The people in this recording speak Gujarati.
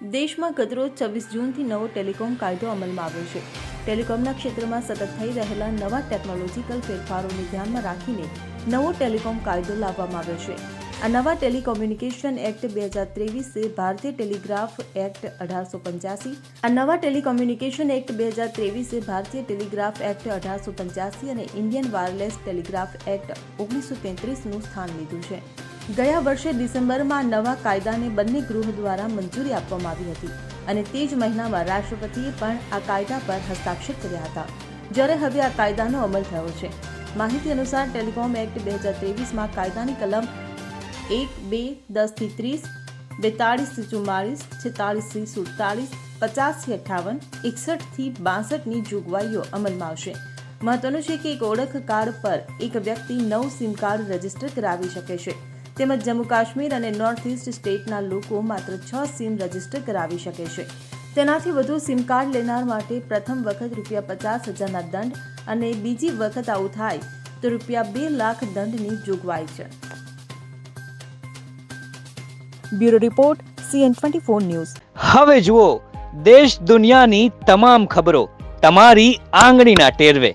દેશમાં ગતરોજ છવ્વીસ જૂનથી નવો ટેલિકોમ કાયદો અમલમાં આવ્યો છે. ટેલિકોમના ક્ષેત્રમાં સતત થઈ રહેલા નવા ટેકનોલોજીકલ ફેરફારોને ધ્યાનમાં રાખીને નવો ટેલિકોમ કાયદો લાવવામાં આવ્યો છે. આ નવા ટેલિકોમ્યુનિકેશન એક્ટ બે હજાર ત્રેવીસ ભારતીય ટેલિગ્રાફ એક્ટ અઢારસો પંચ્યાસી, આ નવા ટેલિકોમ્યુનિકેશન એક્ટ બે હજાર ત્રેવીસે ભારતીય ટેલિગ્રાફ એક્ટ અઢારસો પંચ્યાસી અને ઇન્ડિયન વાયરલેસ ટેલિગ્રાફ એક્ટ ઓગણીસો તેત્રીસનું સ્થાન લીધું છે. ગયા વર્ષે ડિસેમ્બરમાં નવા કાયદાને બંને ગૃહ દ્વારા મંજૂરી આપવામાં આવી હતી અને તે જ મહિનામાં રાષ્ટ્રપતિએ પણ આ કાયદા પર હસ્તાક્ષર કર્યા હતા. જ્યારે હવે આ કાયદાનો અમલ થયો છે. માહિતી અનુસાર ટેલિકોમ એક્ટ બે હજાર ત્રેવીસમાં કાયદાની કલમ એક, બે, દસથી ત્રીસ, બેતાળીસથી ચુમ્માળીસ, છેતાળીસથી સુડતાળીસ, પચાસથી અઠ્ઠાવન, એકસઠથી બાસઠની જોગવાઈઓ અમલમાં આવશે. મહત્વનું છે કે એક ઓળખ કાર્ડ પર એક વ્યક્તિ નવ સિમ કાર્ડ રજિસ્ટર કરાવી શકે છે. તેમજ જમ્મુ કાશ્મીર અને નોર્થ ઇસ્ટ સ્ટેટના લોકો માત્ર છ સિમ રજિસ્ટર કરાવી શકે છે. તેનાથી વધુ સિમ કાર્ડ લેનાર માટે પ્રથમ વખત રૂપિયા પચાસ હજારના દંડ અને બીજી વખત આવું થાય તો રૂપિયા બે લાખ દંડની જોગવાઈ છે. Bureau report, CN twenty four news. હવે જુઓ, દેશ દુનિયાની તમામ ખબરો તમારી આંગળીના ટેરવે.